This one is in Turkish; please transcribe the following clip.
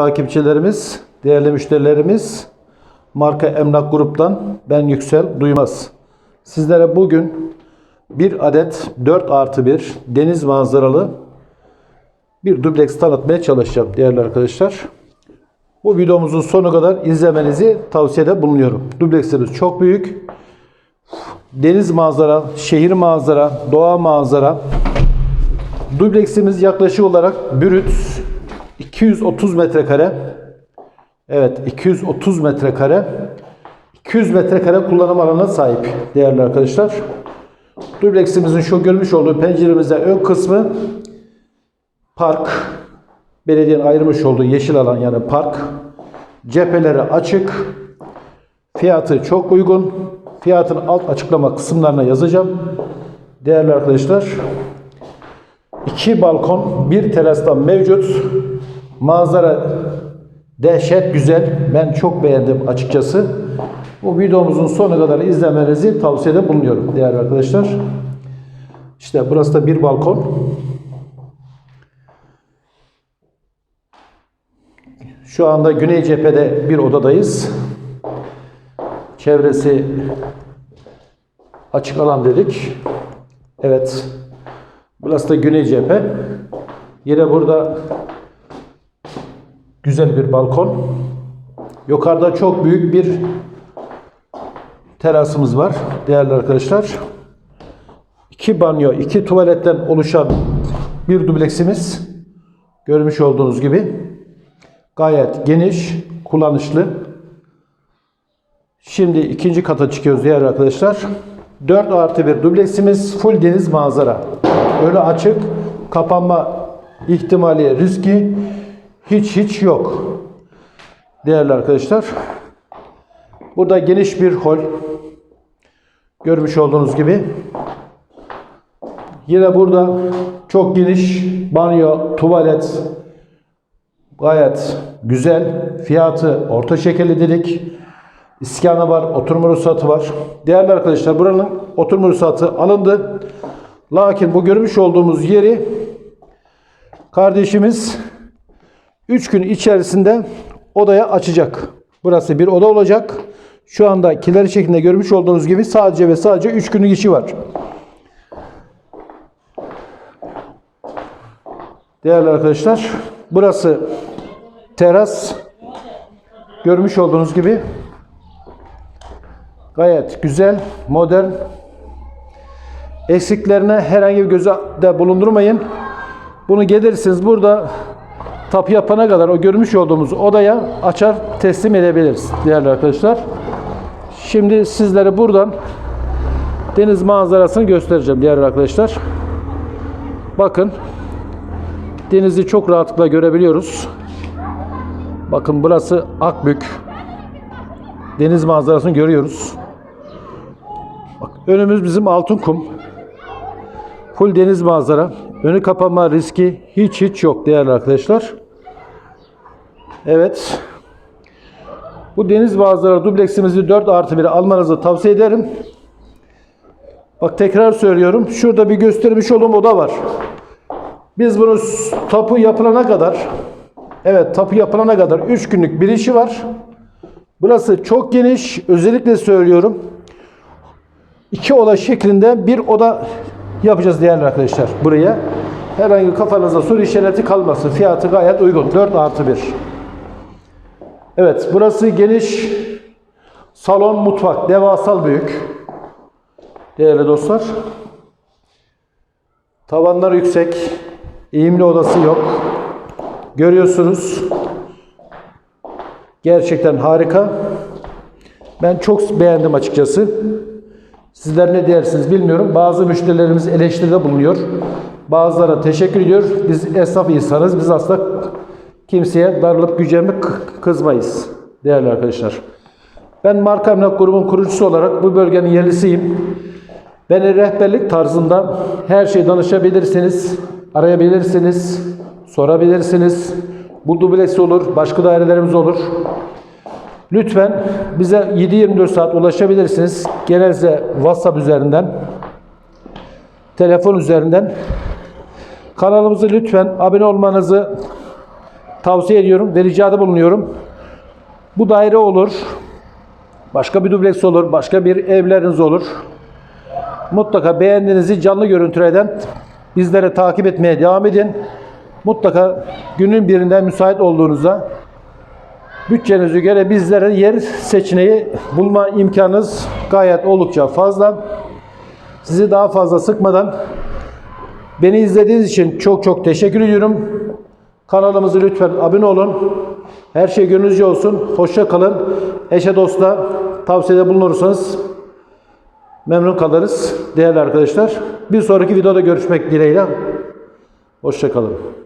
takipçilerimiz, değerli müşterilerimiz, marka Emlak Grup'tan ben Yüksel Duymaz. Sizlere bugün bir adet 4 artı 1 deniz manzaralı bir dubleks tanıtmaya çalışacağım değerli arkadaşlar. Bu videomuzun sonu kadar izlemenizi tavsiyede bulunuyorum. Dublekslerimiz çok büyük. Deniz manzara, şehir manzara, doğa manzara. Dubleksimiz yaklaşık olarak bürüt 230 metrekare. Evet 230 metrekare. 200 metrekare kullanım alanına sahip değerli arkadaşlar. Dubleksimizin şu görmüş olduğu penceremizde ön kısmı park. Belediyenin ayırmış olduğu yeşil alan yani park. Cepheleri açık. Fiyatı çok uygun. Fiyatın alt açıklama kısımlarına yazacağım. Değerli arkadaşlar, iki balkon, bir terastan mevcut. Manzara dehşet güzel. Ben çok beğendim açıkçası. Bu videomuzun sonu kadar izlemenizi tavsiyede bulunuyorum değerli arkadaşlar. İşte burası da bir balkon. Şu anda güney cephede bir odadayız. Çevresi açık alan dedik. Evet. Burası da güney cephe. Yine burada güzel bir balkon. Yukarıda çok büyük bir terasımız var değerli arkadaşlar. İki banyo, iki tuvaletten oluşan bir dubleksimiz. Görmüş olduğunuz gibi gayet geniş, kullanışlı. Şimdi ikinci kata çıkıyoruz değerli arkadaşlar. 4 artı bir dubleksimiz full deniz manzara. Öyle açık, kapanma ihtimali, riski hiç hiç yok. Değerli arkadaşlar. Burada geniş bir hol. Görmüş olduğunuz gibi. Yine burada çok geniş banyo, tuvalet gayet güzel. Fiyatı orta şekerli dedik. İskanı var, oturma ruhsatı var. Değerli arkadaşlar buranın oturma ruhsatı alındı. Lakin bu görmüş olduğumuz yeri kardeşimiz 3 gün içerisinde odaya açacak. Burası bir oda olacak. Şu anda kiler şeklinde görmüş olduğunuz gibi sadece ve sadece 3 günlük işi var. Değerli arkadaşlar, burası teras. Görmüş olduğunuz gibi gayet güzel, modern. Eksiklerine herhangi bir gözde bulundurmayın. Bunu gelirsiniz burada tapu yapana kadar o görmüş olduğumuz odaya açar teslim edebiliriz değerli arkadaşlar. Şimdi sizlere buradan deniz manzarasını göstereceğim değerli arkadaşlar. Bakın denizi çok rahatlıkla görebiliyoruz. Bakın burası Akbük. Deniz manzarasını görüyoruz. Bak, önümüz bizim Altınkum. Full deniz manzara. Önü kapanma riski hiç hiç yok değerli arkadaşlar. Evet. Bu deniz manzara dubleksimizi 4 artı 1 almanızı tavsiye ederim. Bak tekrar söylüyorum. Şurada bir göstermiş olduğum oda var. Biz bunu tapu yapılana kadar evet tapu yapılana kadar 3 günlük bir işi var. Burası çok geniş. Özellikle söylüyorum. İki oda şeklinde bir oda yapacağız değerli arkadaşlar buraya. Herhangi kafanızda soru işareti kalmasın. Fiyatı gayet uygun. 4 artı 1. Evet burası geniş. Salon, mutfak. Devasal büyük. Değerli dostlar. Tavanlar yüksek. Eğimli odası yok. Görüyorsunuz. Gerçekten harika. Ben çok beğendim açıkçası. Sizler ne dersiniz bilmiyorum. Bazı müşterilerimiz eleştiride bulunuyor. Bazıları teşekkür ediyor. Biz esnaf insanız. Biz asla kimseye darılıp gücenmek kızmayız. Değerli arkadaşlar. Ben Marka Emlak grubun kurucusu olarak bu bölgenin yerlisiyim. Beni rehberlik tarzında her şey danışabilirsiniz, arayabilirsiniz, sorabilirsiniz. Bu dubleks olur, başka dairelerimiz olur. Lütfen bize 7-24 saat ulaşabilirsiniz. Genelde WhatsApp üzerinden, telefon üzerinden. Kanalımızı lütfen abone olmanızı tavsiye ediyorum ve ricada bulunuyorum. Bu daire olur. Başka bir dubleks olur. Başka bir evleriniz olur. Mutlaka beğendiğinizi canlı görüntülerden bizlere takip etmeye devam edin. Mutlaka günün birinde müsait olduğunuzda bütçenize göre bizlere yer seçeneği bulma imkanınız gayet oldukça fazla. Sizi daha fazla sıkmadan beni izlediğiniz için çok çok teşekkür ediyorum. Kanalımızı lütfen abone olun. Her şey gönlünüzce olsun. Hoşça kalın. Eşe dosta tavsiyede bulunursanız memnun kalırız değerli arkadaşlar. Bir sonraki videoda görüşmek dileğiyle. Hoşça kalın.